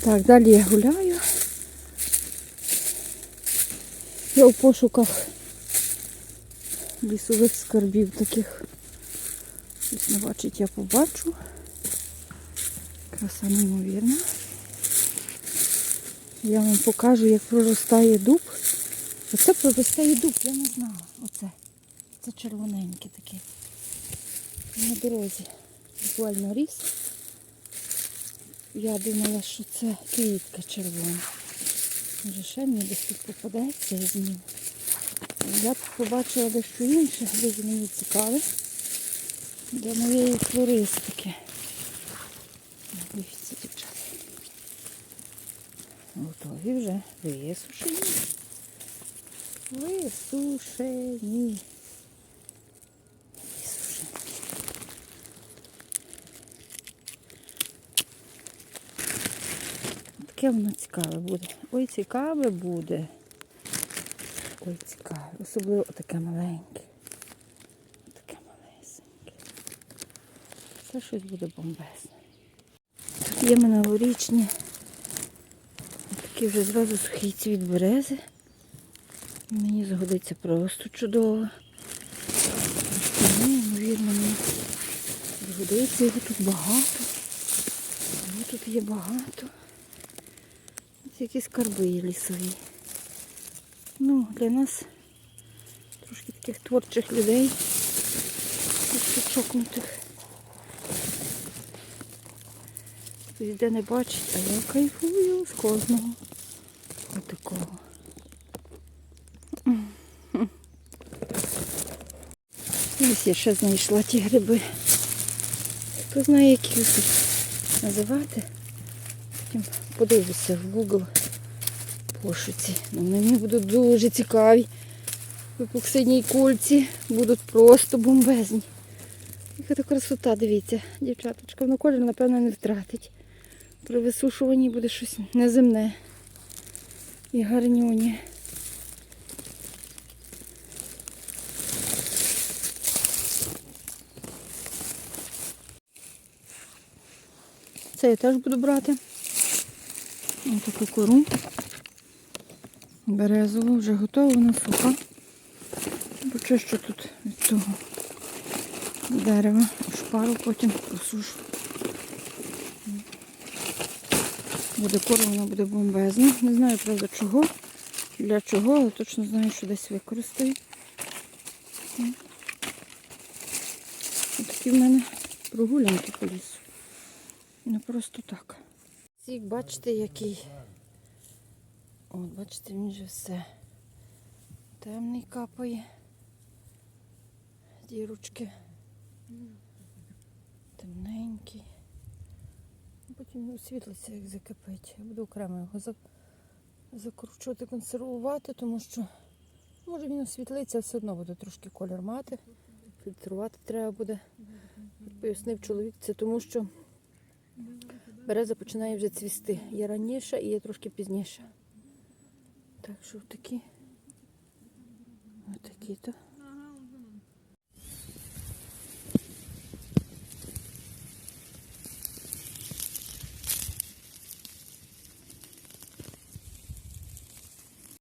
Так, далі я гуляю. Я у пошуках лісових скарбів таких. Щось не бачить, я побачу. Краса неймовірна. Я вам покажу, як проростає дуб. Оце проростає дуб, я не знала. Оце. Це червоненьке таке. На дорозі. Буквально ріс. Я думала, що це квітка червона. Може ще мені десь тут попадеться я зніму. Я побачила дещо інше, дуже мені цікаве. Для моєї флористики. Дивіться, дівчата. Готові вже. Висушені. Висушені. Таке воно цікаве буде. Ой, цікаве буде. Ой, цікаве. Особливо таке маленьке. Таке малесеньке. Це щось буде бомбезне. Тут є минулорічні. Такі вже зразу сухий цвіт берези. Мені згодиться просто чудово. Неймовірно, мені згодиться. Його тут багато. Його тут є багато. Якісь скарби є лісові. Ну, для нас трошки таких творчих людей. Чокнутих. Хтось де не бачить, а я кайфую з кожного. Отакого. Ось я ще знайшла ті гриби. Хто знає, як їх називати. Потім подивлюся в Google пошуці. Ну, вони мені будуть дуже цікаві. В епоксидній кульці будуть просто бомбезні. Яка то красота, дивіться, дівчаточка, воно колір, напевно, не втратить. При висушуванні буде щось неземне. І гарнюні. Це я теж буду брати. Ось таку кору. Березову, вже готова, вона суха. Почищу тут від того дерева, шпару, потім просушу. Буде кора, вона буде бомбезна. Не знаю, правда, чого, для чого, але точно знаю, що десь використаю. Ось такі в мене прогулянки по лісу. Не просто так. Сік, бачите, який. От, бачите, він же все темний капає. Дірочки. Темненький. Потім освітлиться, як закипить. Я буду окремо його закручувати, консервувати, тому що може він освітлиться, все одно буде трошки колір мати. Фільтрувати треба буде. Пояснив чоловік, це тому що береза починає вже цвісти. Є раніше і є трошки пізніше. Так що такі. Отакі то